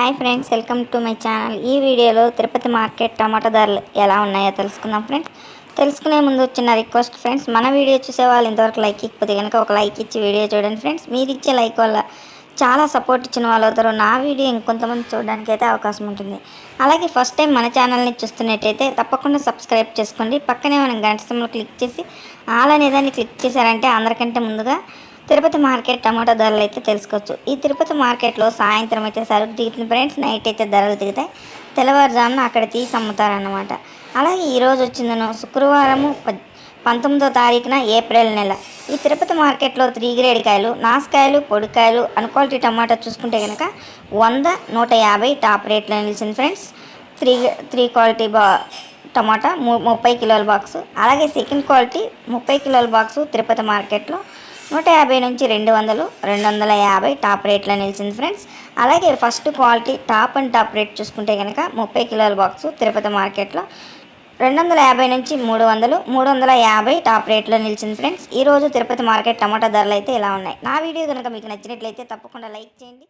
Hi friends welcome to my channel. ఈ వీడియోలో Tirupati market టమాటా ధరలు ఎలా ఉన్నాయో తెలుసుకుందాం ఫ్రెండ్స్. తెలుసుకునే ముందు వచ్చిన రిక్వెస్ట్ ఫ్రెండ్స్ మన వీడియో చూసే వాళ్ళు ఇంతవరకు లైక్ ఇకపోతే కనుక ఒక లైక్ ఇచ్చి వీడియో చూడండి ఫ్రెండ్స్. మీరు ఇచ్చే లైక్ వల్ల చాలా సపోర్ట్ ఇచ్చిన వాళ్ళు అవుతారు. నా వీడియో ఇంకొంతమంది చూడడానికి అయితే అవకాశం ఉంటుంది. అలాగే ఫస్ట్ టైం మన ఛానల్ని చూస్తున్నట్టయితే తప్పకుండా సబ్స్క్రైబ్ చేసుకోండి. పక్కనే మనం గంట సింబల్ క్లిక్ చేసి ఆల్ అనేదాన్ని క్లిక్ చేశారంటే అందరికంటే ముందుగా తిరుపతి మార్కెట్ టమాటా ధరలు అయితే తెలుసుకోవచ్చు. ఈ తిరుపతి మార్కెట్లో సాయంత్రం అయితే సరుకు దిగుతుంది ఫ్రెండ్స్ నైట్ అయితే ధరలు దిగుతాయి తెల్లవారుజామున అక్కడ తీసి అమ్ముతారన్నమాట. అలాగే ఈరోజు వచ్చిందను శుక్రవారము పంతొమ్మిదో తారీఖున ఏప్రిల్ నెల. ఈ తిరుపతి మార్కెట్లో త్రీ గ్రేడ్ కాయలు నాసుకాయలు పొడికాయలు అన్క్వాలిటీ టమాటా చూసుకుంటే కనుక వంద నూట యాభై టాప్ రేట్లో నిలిచింది ఫ్రెండ్స్. త్రీ త్రీ క్వాలిటీ బా టమాటా ము ముప్పై కిలోల బాక్సు. అలాగే సెకండ్ క్వాలిటీ ముప్పై కిలోల బాక్సు తిరుపతి మార్కెట్లో నూట యాభై నుంచి రెండు వందలు రెండు వందల యాభై టాప్ రేట్లో నిలిచింది ఫ్రెండ్స్. అలాగే first quality top and top rate చూసుకుంటే కనుక ముప్పై కిలోల బాక్సు తిరుపతి మార్కెట్లో రెండు వందల యాభై నుంచి మూడు వందలు మూడు వందల యాభై టాప్ రేట్లో నిలిచింది ఫ్రెండ్స్. ఈరోజు తిరుపతి మార్కెట్ టమాటా ధరలు అయితే ఇలా ఉన్నాయి. నా వీడియో కనుక మీకు నచ్చినట్లయితే తప్పకుండా లైక్ చేయండి.